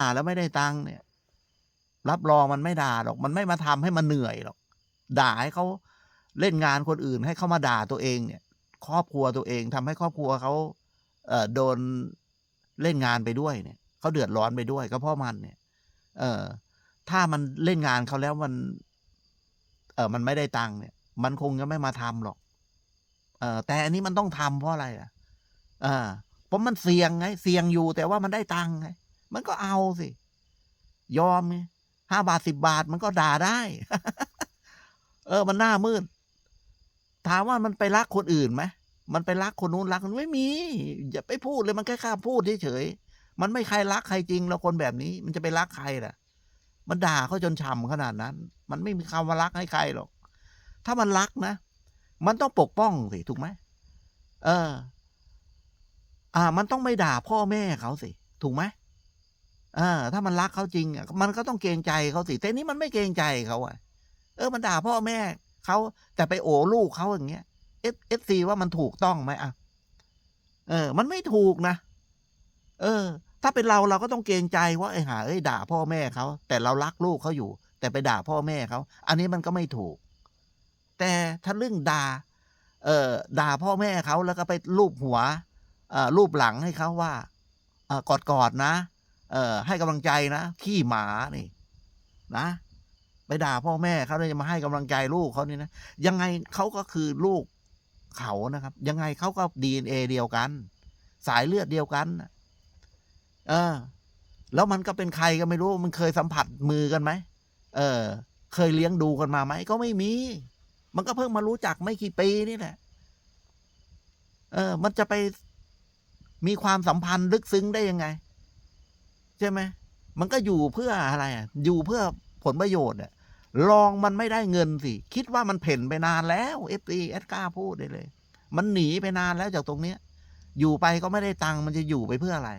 ด่าแล้วไม่ได้ตังค์เนี่ย รับรองมันไม่ด่าหรอก มันไม่มาทำให้มันเหนื่อยหรอก ด่าให้เขาเล่นงานคนอื่น ให้เขามาด่าตัวเองเนี่ย ครอบครัวตัวเองทำให้ครอบครัวเขาเอ่อโดนเล่นงานไปด้วยเนี่ยเขาเดือดร้อนไปด้วย ก็เพราะมันเนี่ย เออถ้ามันเล่นงานเขาแล้วมัน เออมันไม่ได้ตังค์เนี่ย มันคงจะไม่มาทำหรอก เออแต่อันนี้มันต้องทำเพราะอะไรอะ อ่าเพราะมันเสี่ยงไง เสี่ยงอยู่แต่ว่ามันได้ตังค์ไง มันก็เอาสิ ยอมไงห้าบาทสิบบาทมันก็ด่าได้ เออ มันหน้ามืด ถามว่ามันไปรักคนอื่นไหมมันไปรักคนนู้นรักคนไม่มี อย่าไปพูดเลยมันแค่ข้าพูดเฉยๆมันไม่ใครรักใครจริงแล้วคนแบบนี้ มันจะไปรักใครล่ะ มันด่าเขาจนช้ำขนาดนั้น มันไม่มีคำว่ารักให้ใครหรอก ถ้ามันรักนะ มันต้องปกป้องสิถูกไหมเออ อ่า มันต้องไม่ด่าพ่อแม่เขาสิ ถูกไหม ออถ้ามันรักเขาจริงอะมันก็ต้องเกรงใจเขาสิแต่นี้มันไม่เกรงใจเขาอะ เออมันด่าพ่อแม่เขาแต่ไปโอลูกเขาอย่างเงี้ยเอฟเอฟซีว่ามันถูกต้องไหมอะเออ มันไม่ถูกนะเออ ถ้าเป็นเราเราก็ต้องเกรงใจว่าไอ้หาเอ้ยด่าพ่อแม่เขาแต่เรารักลูกเขาอยู่ แต่ไปด่าพ่อแม่เขาอันนี้มันก็ไม่ถูก แต่ถ้าเรื่องด่า เอ่อด่าพ่อแม่เขาแล้วก็ไปลูบหัวเอ่อลูบหลังให้เขาว่าเอ่อกอดกอดๆนะ เอ่อให้กำลังใจนะขี้หมานี่ นะไปด่าพ่อแม่เขาเลยจะมาให้กำลังใจลูกเขานี่นะยังไงเขาก็คือลูกเขานะครับ ยังไงเขาก็ดีเอเดียวกัน สายเลือดเดียวกันเออ แล้วมันก็เป็นใครก็ไม่รู้มันเคยสัมผัสมือกันไหมเออ เคยเลี้ยงดูกันมาไหมก็ไม่มี มันก็เพิ่งมารู้จักไม่กี่ปีนี่แหละ เออ มันจะไปมีความสัมพันธ์ลึกซึ้งได้ยังไง ใช่ไหมมันก็อยู่เพื่ออะไรอะอยู่เพื่อผลประโยชน์อะลองมันไม่ได้เงินสิ คิดว่ามันเพ่นไปนานแล้วเอฟซีเอสกล้าพูดได้เลย มันหนีไปนานแล้วจากตรงเนี้ย อยู่ไปก็ไม่ได้ตังค์มันจะอยู่ไปเพื่ออะไร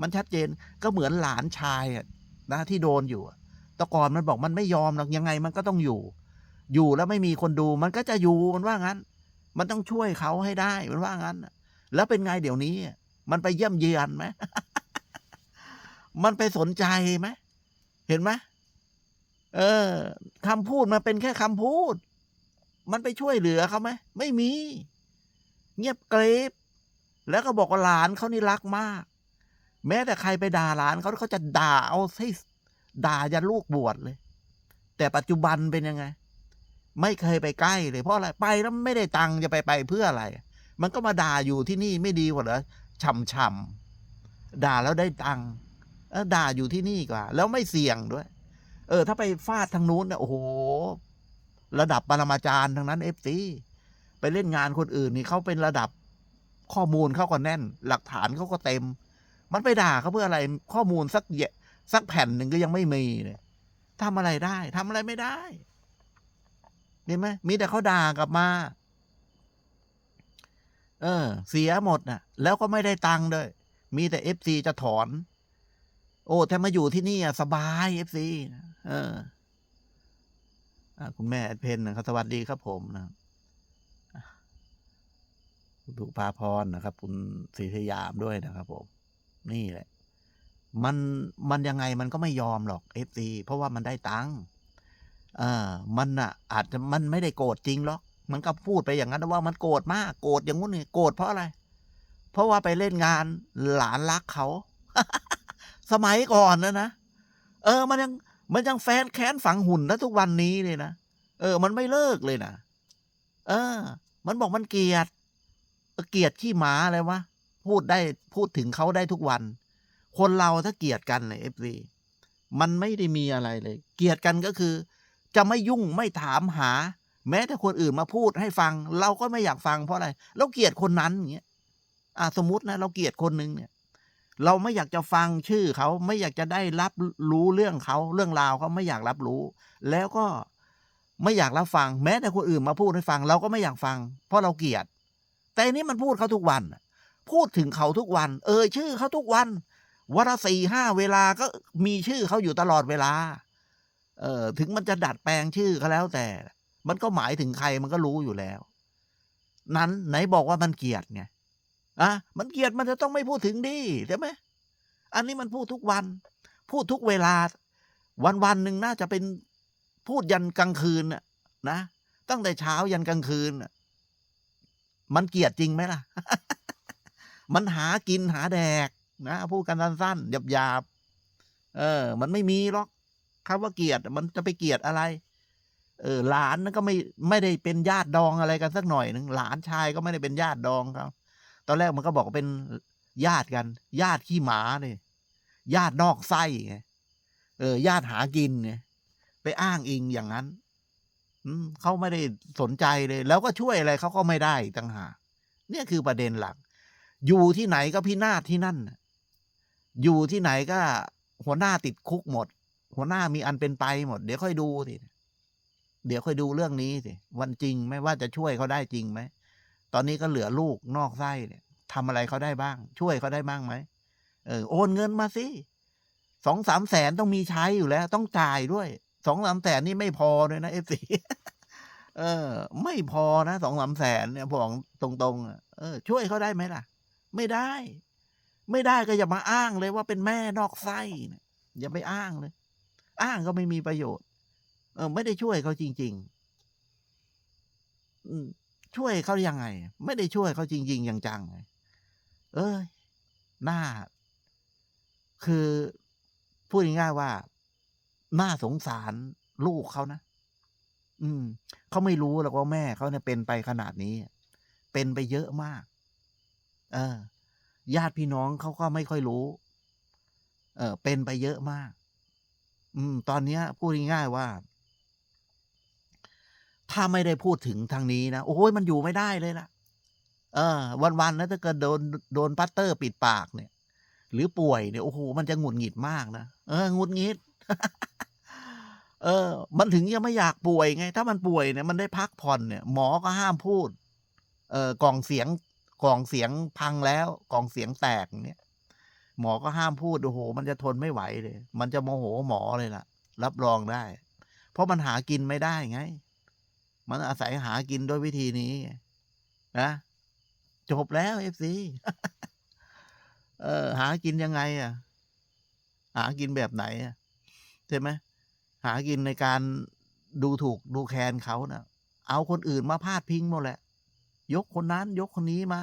มันชัดเจนก็เหมือนหลานชายอะนะที่โดนอยู่อะกอนมันบอกมันไม่ยอมหรอกยังไงมันก็ต้องอยู่ อยู่แล้วไม่มีคนดู มันก็จะอยู่มันว่างั้น มันต้องช่วยเขาให้ได้มันว่างั้นแล้วเป็นไงเดี๋ยวนี้ มันไปเยี่ยมเยียนไหม มันไปสนใจไหมเห็นไหมเออคำพูดมันเป็นแค่คำพูด มันไปช่วยเหลือเขาไหมไม่มี เงียบเกรบแล้วก็บอกว่าหลานเขานี่รักมาก แม้แต่ใครไปด่าหลานเขาเขาจะด่าเอาให้ด่ายันลูกบวชเลย แต่ปัจจุบันเป็นยังไง ไม่เคยไปใกล้เลยเพราะอะไรไปแล้วไม่ได้ตังค์จะไปไปเพื่ออะไร มันก็มาด่าอยู่ที่นี่ไม่ดีกว่าเหรอช่ำช่ำๆด่าแล้วได้ตังค์ ด่าอยู่ที่นี่กว่า แล้วไม่เสี่ยงด้วย เออ ถ้าไปฟาดทางนู้นเนี่ยโอ้โห ระดับปรมาจารย์ทั้งนั้นเอฟซีไปเล่นงานคนอื่นนี่เขาเป็นระดับข้อมูลเขาก็แน่น หลักฐานเขาก็เต็ม มันไปด่าเขาเพื่ออะไรข้อมูลสักเยสักแผ่นหนึ่งก็ยังไม่มีเลยทำอะไรได้ทำอะไรไม่ได้เห็นไหมมีแต่เขาด่ากลับมา เออ เสียหมดน่ะ แล้วก็ไม่ได้ตังค์ด้วย มีแต่เอฟซีจะถอน โอ้ถ้ามาอยู่ที่นี่อะสบายเอฟซีเอออ่าคุณแม่แอดเพนนะครับสวัสดีครับผมนะครับอะคุณดุภาพรนะครับ คุณศรีสยามด้วยนะครับ ผม นี่แหละ มันมันยังไงมันก็ไม่ยอมหรอกเอฟซีเพราะว่ามันได้ตังค์เออมันอะ อาจจะมันไม่ได้โกรธจริงหรอกมันก็พูดไปอย่างนั้นนะว่ามันโกรธมากโกรธอย่างงู้นนี่โกรธเพราะอะไร เพราะว่าไปเล่นงานหลานรักเขา สมัยก่อนนะนะเออ มันยังมันยังแฟนแค้นฝังหุ่นนะทุกวันนี้เลยนะเออ มันไม่เลิกเลยนะเออ มันบอกมันเกลียดเเกลียดขี้หมาอะไรวะพูดได้พูดถึงเขาได้ทุกวัน คนเราถ้าเกลียดกันเลยเอฟซีมันไม่ได้มีอะไรเลย เกลียดกันก็คือ จะไม่ยุ่งไม่ถามหา แม้แต่คนอื่นมาพูดให้ฟัง เราก็ไม่อยากฟังเพราะอะไรเราเกลียดคนนั้นอย่างเงี้ยอ่าสมมตินะ เราเกลียดคนหนึ่งเนี่ย เราไม่อยากจะฟังชื่อเขาไม่อยากจะได้รับรู้เรื่องเขาเรื่องราวเขาไม่อยากรับรู้ แล้วก็ไม่อยากรับฟัง แม้แต่คนอื่นมาพูดให้ฟัง เราก็ไม่อยากฟัง เพราะเราเกลียด แต่นี้มันพูดเขาทุกวัน พูดถึงเขาทุกวัน เออชื่อเขาทุกวันวันละสี่ห้าเวลาก็มีชื่อเขาอยู่ตลอดเวลา เออถึงมันจะดัดแปลงชื่อเขาแล้วแต่ มันก็หมายถึงใครมันก็รู้อยู่แล้ว นั้นไหนบอกว่ามันเกลียดไง อะมันเกลียดมันจะต้องไม่พูดถึงดิใช่ไหมอันนี้มันพูดทุกวัน พูดทุกเวลา วันวันหนึ่งน่าจะเป็นพูดยันกลางคืนน่ะนะตั้งแต่เช้ายันกลางคืน มันเกลียดจริงไหมล่ะ มันหากินหาแดกนะพูดกันสั้นๆหยาบๆเออ มันไม่มีหรอกคำว่าเกลียดมันจะไปเกลียดอะไร เออ หลานก็ไม่ไม่ได้เป็นญาติดองอะไรกันสักหน่อยหนึ่งหลานชายก็ไม่ได้เป็นญาติดองเขา ตอนแรกมันก็บอกเป็นญาติกัน ญาติขี้หมาเนี่ยญาตินอกไส้ไงเออญาติหากินไงไปอ้างอิงอย่างนั้นอืมเขาไม่ได้สนใจเลย แล้วก็ช่วยอะไรเขาก็ไม่ได้ต่างหากเนี่ยคือประเด็นหลัก อยู่ที่ไหนก็พินาศที่นั่นอยู่ที่ไหนก็ หัวหน้าติดคุกหมด หัวหน้ามีอันเป็นไปหมด เดี๋ยวค่อยดูสิเดี๋ยวค่อยดูเรื่องนี้สิวันจริงไหม่ว่าจะช่วยเขาได้จริงไหม ตอนนี้ก็เหลือลูกนอกไส้เนี่ยทำอะไรเขาได้บ้าง ช่วยเขาได้บ้างไหมเออโอนเงินมาสิสองสามแสนต้องมีใช้อยู่แล้ว ต้องจ่ายด้วยสองสามแสนนี่ไม่พอเลยนะเอฟซีเออ ไม่พอนะสองสามแสนเนี่ยบอกตรงๆเออ ช่วยเขาได้ไหมล่ะ ไม่ได้ ไม่ได้ก็อย่ามาอ้างเลยว่าเป็นแม่นอกไส้นะอย่าไปอ้างเลย อ้างก็ไม่มีประโยชน์ เออ ไม่ได้ช่วยเขาจริง ๆ อืม ช่วยเขายังไง ไม่ได้ช่วยเขาจริง ๆ อย่างจังเอ้ยน่าคือพูดง่ายๆว่าน่าสงสารลูกเขานะอืมเขาไม่รู้หรอกว่าแม่เขาเนี่ยเป็นไปขนาดนี้ เป็นไปเยอะมาก เออ ญาติพี่น้องเขาก็ไม่ค่อยรู้ เออเป็นไปเยอะมาก อืม ตอนเนี้ยพูดง่ายๆว่า ถ้าไม่ได้พูดถึงทางนี้นะโอ้ยมันอยู่ไม่ได้เลยล่ะ เออ วันๆนะถ้าเกิดโดนโดนปัตเตอร์ปิดปากเนี่ย หรือป่วยเนี่ยโอ้โหมันจะหงุดหงิดมากนะเออหงุดหงิดเออ มันถึงยังไม่อยากป่วยไง ถ้ามันป่วยเนี่ยมันได้พักผ่อนเนี่ย หมอก็ห้ามพูด เออกล่องเสียงกล่องเสียงพังแล้วกล่องเสียงแตกเนี่ย หมอก็ห้ามพูดโอ้โห มันจะทนไม่ไหวเลย มันจะโมโหหมอเลยล่ะ รับรองได้ เพราะมันหากินไม่ได้ไง มันอาศัยหากินด้วยวิธีนี้นะจบแล้วเอฟซีเออ หากินยังไง อะ หากินแบบไหนอะใช่ไหมหากินในการดูถูกดูแคลนเขานะ่ะ เอาคนอื่นมาพาดพิงหมดแหละ ยกคนนั้น ยกคนนี้มา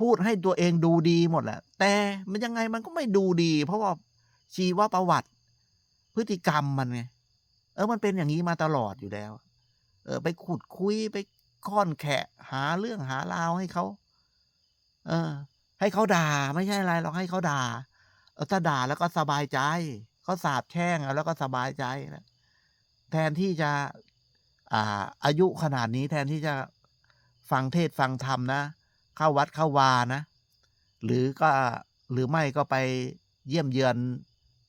พูดให้ตัวเองดูดีหมดแหละ แต่มันยังไงมันก็ไม่ดูดี เพราะว่าชีวประวัติ พฤติกรรมมันไงเออมันเป็นอย่างนี้มาตลอดอยู่แล้ว ออไปขุดคุยไปค้อนแขะหาเรื่องหาราวให้เขา เออ ให้เขาด่าไม่ใช่อะไรหรอกให้เขาด่าเออถ้าด่าแล้วก็สบายใจเขาสาบแช่งแล้วก็สบายใจนะแทนที่จะ อ่า อายุขนาดนี้แทนที่จะฟังเทศฟังธรรมนะ เข้าวัดเข้าวานะ หรือก็หรือไม่ก็ไปเยี่ยมเยือน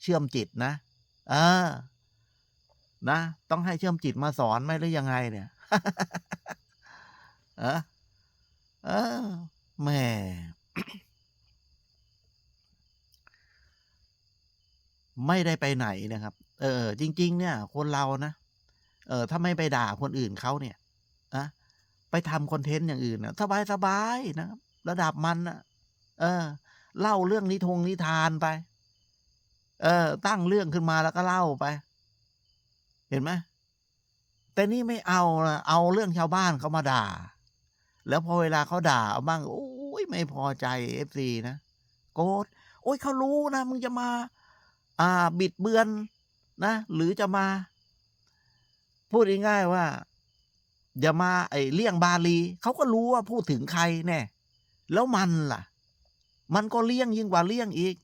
เชื่อมจิตนะ เออ นะ ต้องให้เชื่อมจิตมาสอนไหมหรือยังไงเนี่ยเออเออแหม่ไม่ได้ไปไหนนะครับ เออ จริง ๆ เนี่ย คนเรานะ เออ ถ้าไม่ไปด่าคนอื่นเขาเนี่ยนะไปทำคอนเทนต์อย่างอื่นนะสบายสบายๆนะครับ ระดับมันนะเออ เล่าเรื่องนิทงนิทานไป เออ ตั้งเรื่องขึ้นมาแล้วก็เล่าไป เห็นไหมแต่นี่ไม่เอานะเอาเรื่องชาวบ้านเขามาด่า แล้วพอเวลาเขาด่าเอาบ้างโอ้ยไม่พอใจเอฟซีนะโกรธโอ้ยเขารู้นะมึงจะมา อ่า บิดเบือนนะ หรือจะมา พูดง่ายๆว่าอย่ามาไอ้เลี่ยงบาลีเขาก็รู้ว่าพูดถึงใครแน่แล้วมันล่ะ มันก็เลี่ยงยิ่งกว่าเลี่ยงอีก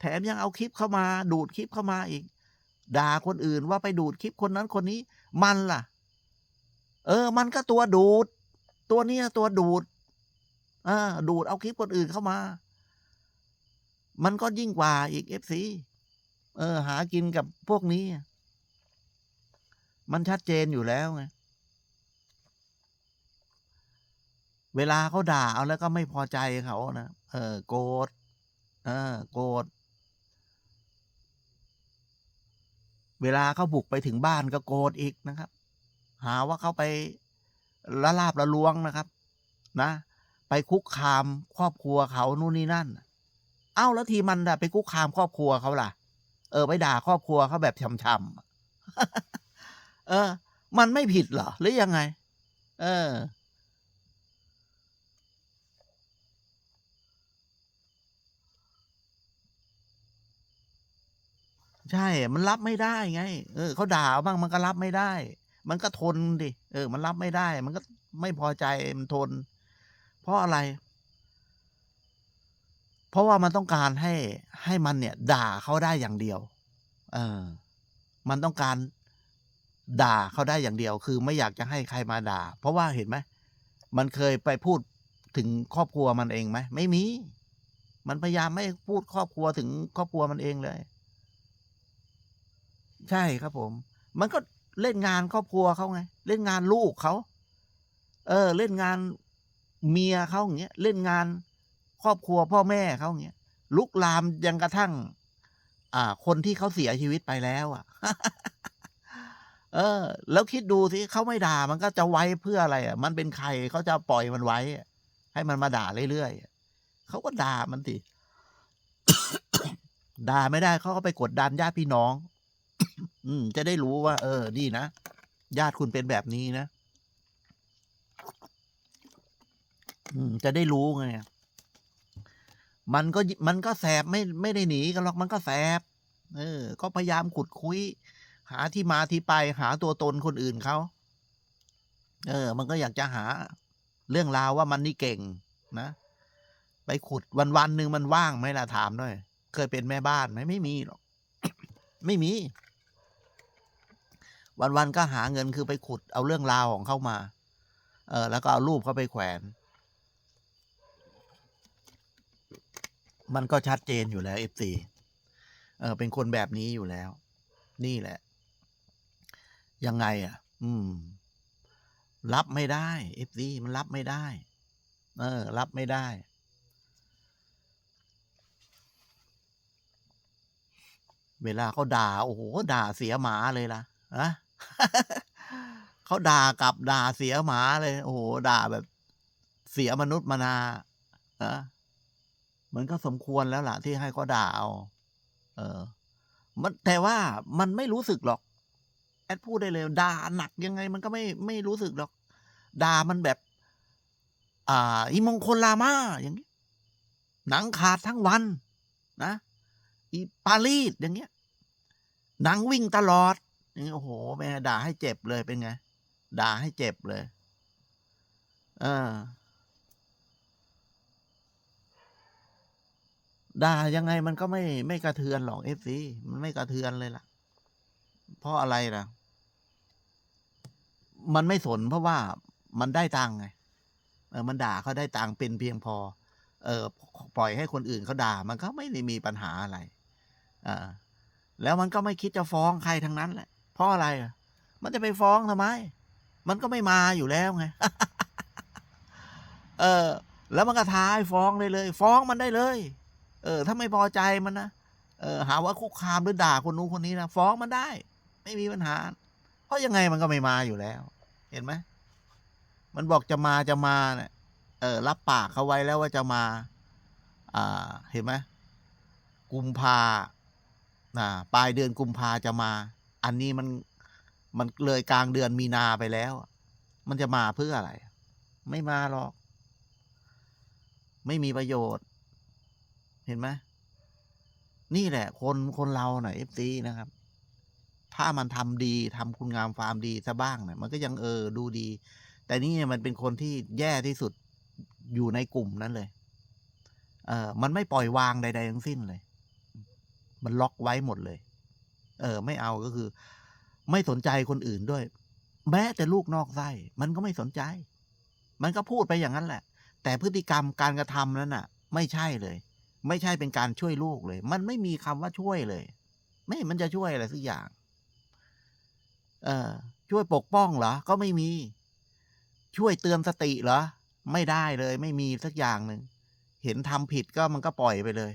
แถมยังเอาคลิปเข้ามา ดูดคลิปเข้ามาอีก ด่าคนอื่นว่าไปดูดคลิปคนนั้นคนนี้ มันล่ะ เออ มันก็ตัวดูด ตัวเนี้ยตัวดูดเออดูดเอาคลิปคนอื่นเข้ามา มันก็ยิ่งกว่าอีกเอฟซีเออ หากินกับพวกนี้ มันชัดเจนอยู่แล้วไงเวลาเขาด่าเอาแล้วก็ไม่พอใจเขานะ เออ โกรธ เออ โกรธ เวลาเขาบุกไปถึงบ้านก็โกรธอีกนะครับ หาว่าเขาไปละลาบละลวงนะครับ นะ ไปคุกคามครอบครัวเขานู่นนี่นั่น เอ้าแล้วทีมันน่ะไปคุกคามครอบครัวเขาล่ะ เออ ไปด่าครอบครัวเขาแบบช่ำๆเออ มันไม่ผิดเหรอหรือยังไง เออ ใช่ มันรับไม่ได้ไง เออเขาด่าเอาบ้างมันก็รับไม่ได้ มันก็ทนดิ เออ มันรับไม่ได้ มันก็ไม่พอใจ มันทน เพราะอะไร เพราะว่ามันต้องการให้ให้มันเนี่ย ด่าเขาได้อย่างเดียว เออ มันต้องการด่าเขาได้อย่างเดียว คือไม่อยากจะให้ใครมาด่า เพราะว่าเห็นไหม มันเคยไปพูดถึงครอบครัวมันเองไหม ไม่มี มันพยายามไม่พูดครอบครัวถึงครอบครัวมันเองเลย ใช่ครับผม มันก็เล่นงานครอบครัวเขาไง เล่นงานลูกเขา เออ เล่นงานเมียเขาอย่างเงี้ย เล่นงานครอบครัวพ่อแม่เขาอย่างเงี้ย ลุกลามยังกระทั่ง อ่า คนที่เขาเสียชีวิตไปแล้ว อะ เออ แล้วคิดดูสิเขาไม่ด่ามันก็จะไว้เพื่ออะไร อะ มันเป็นใครเขาจะปล่อยมันไว้ให้มันมาด่าเรื่อยๆอะเขาก็ด่ามันสิด่าไม่ได้เขาก็ไปกดดันญาติพี่น้อง อืม จะได้รู้ว่า เออ นี่นะ ญาติคุณเป็นแบบนี้นะ อืม จะได้รู้ไงมันก็มันก็แสบไม่ไม่ได้หนีกันหรอกมันก็แสบ เออ ก็พยายามขุดคุย หาที่มาที่ไป หาตัวตนคนอื่นเขา เออ มันก็อยากจะหา เรื่องราวว่ามันนี่เก่งนะ ไปขุดวันวันหนึ่งมันว่างไหมล่ะถามหน่อยเคยเป็นแม่บ้านไหมไม่มีหรอก ไม่มี วันวันๆก็หาเงินคือไปขุดเอาเรื่องราวของเข้ามา เออแล้วก็เอารูปเขาไปแขวน มันก็ชัดเจนอยู่แล้วเอฟซีเออเป็นคนแบบนี้อยู่แล้ว นี่แหละ ยังไงอะ อืม รับไม่ได้เอฟซีมันรับไม่ได้ เออ รับไม่ได้เวลาเขาด่า โอ้โห ด่าเสียหมาเลยล่ะนะ เขาด่ากลับด่าเสียหมาเลย โอ้โห ด่าแบบเสียมนุษย์มนานะมันก็สมควรแล้วล่ะ ที่ให้เขาด่าเอาเออ มันแต่ว่ามันไม่รู้สึกหรอก แอดพูดได้เลยด่าหนักยังไง มันก็ไม่ไม่รู้สึกหรอกด่ามันแบบ อ่าอีมงคลลามาอย่างนี้หนังขาดทั้งวัน นะ อีปารีสอย่างเงี้ย หนังวิ่งตลอด อย่โอ้โหแม่ด่าให้เจ็บเลยเป็นไง ด่าให้เจ็บเลย เออด่ายังไงมันก็ไม่ไม่กระเทือนหรอกเอฟซีมันไม่กระเทือนเลยล่ะ เพราะอะไรล่ะ มันไม่สนเพราะว่ามันได้ตังค์ไงเออมันด่าเขาได้ตังค์เป็นเพียงพอ เออ ปล่อยให้คนอื่นเขาด่า มันก็ไม่ได้มีปัญหาอะไรอ่าแล้วมันก็ไม่คิดจะฟ้องใครทั้งนั้นแหละ เพราะอะไรอะ มันจะไปฟ้องทำไม มันก็ไม่มาอยู่แล้วไง เออ แล้วมันก็ท้าให้ฟ้องเลยเลย ฟ้องมันได้เลย เออ ถ้าไม่พอใจมันนะ เออ หาว่าคุกคามหรือด่าคนนู้นคนนี้นะฟ้องมันได้ ไม่มีปัญหา เพราะยังไงมันก็ไม่มาอยู่แล้ว เห็นไหม มันบอกจะมาจะมาเนะี่ย เออ รับปากเขาไว้แล้วว่าจะมา อ่า เห็นไหมกุมภาอ่าปลายเดือนกุมภาจะมา อันนี้มันมันเลยกลางเดือนมีนาไปแล้ว มันจะมาเพื่ออะไร ไม่มาหรอก ไม่มีประโยชน์ เห็นไหมนี่แหละ คนคนเราหน่อยเอฟซีนะครับ ถ้ามันทำดีทำคุณงามความดีซะบ้างเนี่ยมันก็ยังเออดูดี แต่นี่มันเป็นคนที่แย่ที่สุดอยู่ในกลุ่มนั้นเลย เออมันไม่ปล่อยวางใด ๆ ทั้งสิ้นเลย มันล็อกไว้หมดเลย เออ ไม่เอาก็คือ ไม่สนใจคนอื่นด้วย แม้แต่ลูกนอกไส้มันก็ไม่สนใจ มันก็พูดไปอย่างนั้นแหละ แต่พฤติกรรมการกระทำนั้นน่ะ ไม่ใช่เลย ไม่ใช่เป็นการช่วยลูกเลย มันไม่มีคำว่าช่วยเลย ไม่มันจะช่วยอะไรสักอย่าง เออช่วยปกป้องเหรอ ก็ไม่มี ช่วยเตือนสติเหรอ ไม่ได้เลย ไม่มีสักอย่างหนึ่ง เห็นทำผิดก็มันก็ปล่อยไปเลย